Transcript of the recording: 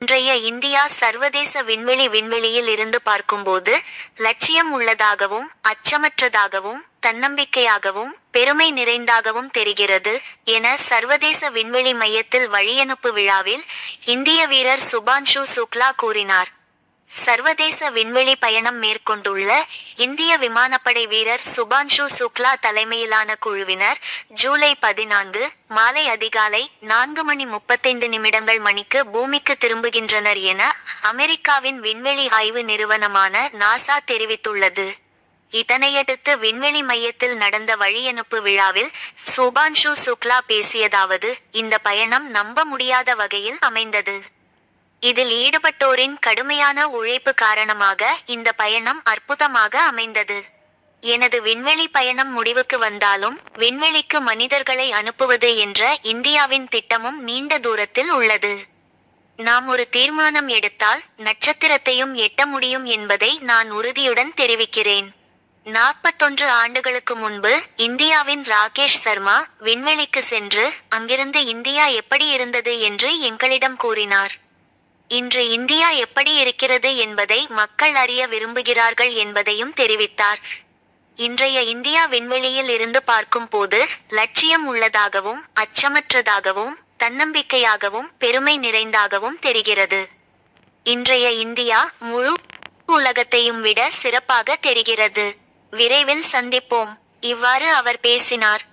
இன்றைய இந்தியா சர்வதேச விண்வெளி விண்வெளியில் இருந்து பார்க்கும்போது லட்சியம் உள்ளதாகவும் அச்சமற்றதாகவும் தன்னம்பிக்கையாகவும் பெருமை நிறைந்தாகவும் தெரிகிறது என சர்வதேச விண்வெளி மையத்தில் வழியனுப்பு விழாவில் இந்திய வீரர் சுபான்ஷு சுக்லா கூறினார். சர்வதேச விண்வெளி பயணம் மேற்கொண்டுள்ள இந்திய விமானப்படை வீரர் சுபான்ஷு சுக்லா தலைமையிலான குழுவினர் ஜூலை பதினான்கு மாலை அதிகாலை நான்கு மணி முப்பத்தைந்து நிமிடங்கள் மணிக்கு பூமிக்கு திரும்புகின்றனர் என அமெரிக்காவின் விண்வெளி ஆய்வு நிறுவனமான நாசா தெரிவித்துள்ளது. இதனையடுத்து விண்வெளி மையத்தில் நடந்த வழியனுப்பு விழாவில் சுபான்ஷு சுக்லா பேசியதாவது இந்த பயணம் நம்ப முடியாத வகையில் அமைந்தது. இதில் ஈடுபட்டோரின் கடுமையான உழைப்பு காரணமாக இந்த பயணம் அற்புதமாக அமைந்தது. எனது விண்வெளி பயணம் முடிவுக்கு வந்தாலும் விண்வெளிக்கு மனிதர்களை அனுப்புவது என்ற இந்தியாவின் திட்டமும் நீண்ட தூரத்தில் உள்ளது. நாம் ஒரு தீர்மானம் எடுத்தால் நட்சத்திரத்தையும் எட்ட முடியும் என்பதை நான் உறுதியுடன் தெரிவிக்கிறேன். நாற்பத்தொன்று ஆண்டுகளுக்கு முன்பு இந்தியாவின் ராகேஷ் சர்மா விண்வெளிக்கு சென்று அங்கிருந்து இந்தியா எப்படி இருந்தது என்று எங்களிடம் கூறினார். இன்று இந்தியா எப்படி இருக்கிறது என்பதை மக்கள் அறிய விரும்புகிறார்கள் என்பதையும் தெரிவித்தார். இன்றைய இந்தியா விண்வெளியில் இருந்து பார்க்கும் போது லட்சியம் உள்ளதாகவும் அச்சமற்றதாகவும் தன்னம்பிக்கையாகவும் பெருமை நிறைந்தாகவும் தெரிகிறது. இன்றைய இந்தியா முழு உலகத்தையும் விட சிறப்பாக தெரிகிறது. விரைவில் சந்திப்போம். இவ்வாறு அவர் பேசினார்.